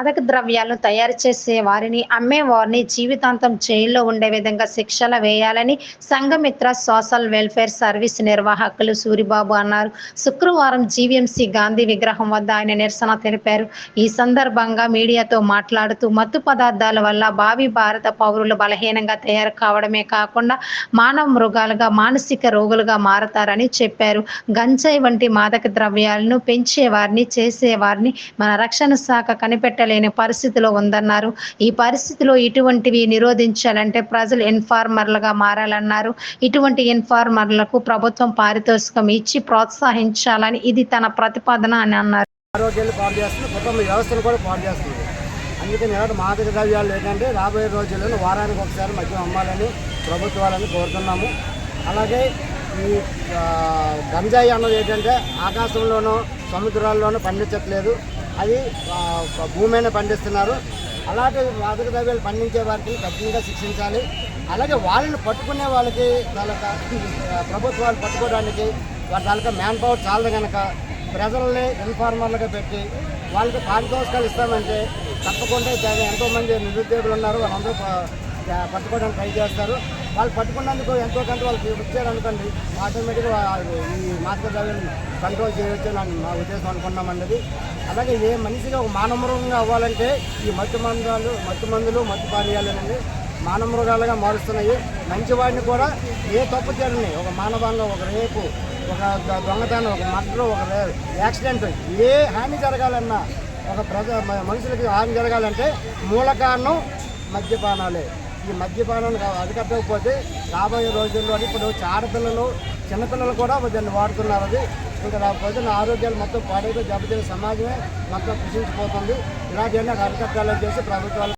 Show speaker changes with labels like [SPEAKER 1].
[SPEAKER 1] మాదక ద్రవ్యాలను తయారు చేసే వారిని అమ్మేవారిని జీవితాంతం జైల్లో ఉండే విధంగా శిక్షలు వేయాలని సంఘమిత్ర సోషల్ వెల్ఫేర్ సర్వీస్ నిర్వాహకులు సూరిబాబు అన్నారు. శుక్రవారం జీవీఎంసీ గాంధీ విగ్రహం వద్ద ఆయన నిరసన తెలిపారు. ఈ సందర్భంగా మీడియాతో మాట్లాడుతూ మత్తు పదార్థాల వల్ల భావి భారత పౌరులు బలహీనంగా తయారు కావడమే కాకుండా మానవ మృగాలుగా మానసిక రోగులుగా మారతారని చెప్పారు. గంజాయి వంటి మాదక ద్రవ్యాలను పెంచేవారిని చేసేవారిని మన రక్షణ శాఖ లేని పరిస్థితిలో ఉందన్నారు. ఈ పరిస్థితిలో ఇటువంటివి నిరోధించాలంటే ప్రజలు ఇన్ఫార్మర్లుగా మారాలన్నారు. ఇటువంటి ఇన్ఫార్మర్లకు ప్రభుత్వం పారితోషికం ఇచ్చి ప్రోత్సహించాలని ఇది తన ప్రతిపాదన అని అన్నారు.
[SPEAKER 2] ఆరోగ్యాన్ని పాడు చేస్తుంది. కుటుంబ వ్యవస్థను కూడా పాడు చేస్తుంది. అందుకని ఎవరు మాదక ద్రవ్యాలు ఏంటంటే రాబోయే రోజుల్లో వారానికి ఒకసారి మద్యం అమ్మాలని ప్రభుత్వాలని కోరుతున్నాము. అలాగే ఈ గంజాయి అన్నది ఏంటంటే ఆకాశంలోనూ సముద్రాల్లోనూ పండించట్లేదు. అది భూమి మీద పండిస్తున్నారు. అలాంటి మాదక ద్రవ్యాలు పండించే వారికి కఠినంగా శిక్షించాలి. అలాగే వాళ్ళని పట్టుకునే వాళ్ళకి తాలూకా ప్రభుత్వాలు పట్టుకోవడానికి వారి తాలూకా మ్యాన్ పవర్ చాలదు కనుక ప్రజల్ని ఇన్ఫార్మర్లుగా పెట్టి వాళ్ళకి పారితోషికాలు ఇస్తామంటే తప్పకుండా చాలా ఎంతోమంది నిరుద్యోగులు ఉన్నారు. వాళ్ళందరూ పట్టుకోవడానికి ట్రై చేస్తారు. వాళ్ళు పట్టుకున్నందుకు ఎంతో కొంత వాళ్ళు వచ్చారనుకోండి ఆటోమేటిక్గా ఈ మాదక ద్రవ్యాలను కంట్రోల్ చేయవచ్చు అని మా ఉద్దేశం అనుకున్నామన్నది అలాగే ఏ మనిషిగా ఒక మానవమృగంగా అవ్వాలంటే ఈ మత్తు మందాలు మత్తు మందులు మత్తు పానీయాలు అనేది మారుస్తున్నాయి. మంచివాడిని కూడా ఏ తప్పు చేయని ఒక మానవాంగం ఒక రేపు ఒక దొంగతనం ఒక మర్డర్ ఒక యాక్సిడెంట్ ఏ హాని జరగాలన్నా ఒక ప్రజ మనుషులకి హాని జరగాలంటే మూల కారణం మద్యపానాలే. ఈ మద్యపానాన్ని అరికట్టకపోతే రాబోయే రోజుల్లో ఇప్పుడు ఆడపిల్లలు చిన్నపిల్లలు కూడా దాన్ని వాడుతున్నారు అది. ఇంకా రాకపోతే నా ఆరోగ్యాలు మొత్తం పాడైతే దెబ్బతిన సమాజమే మొత్తం కృషించిపోతుంది. ఇలాంటివన్నీ అరికట్టాలని చేసి ప్రభుత్వాలు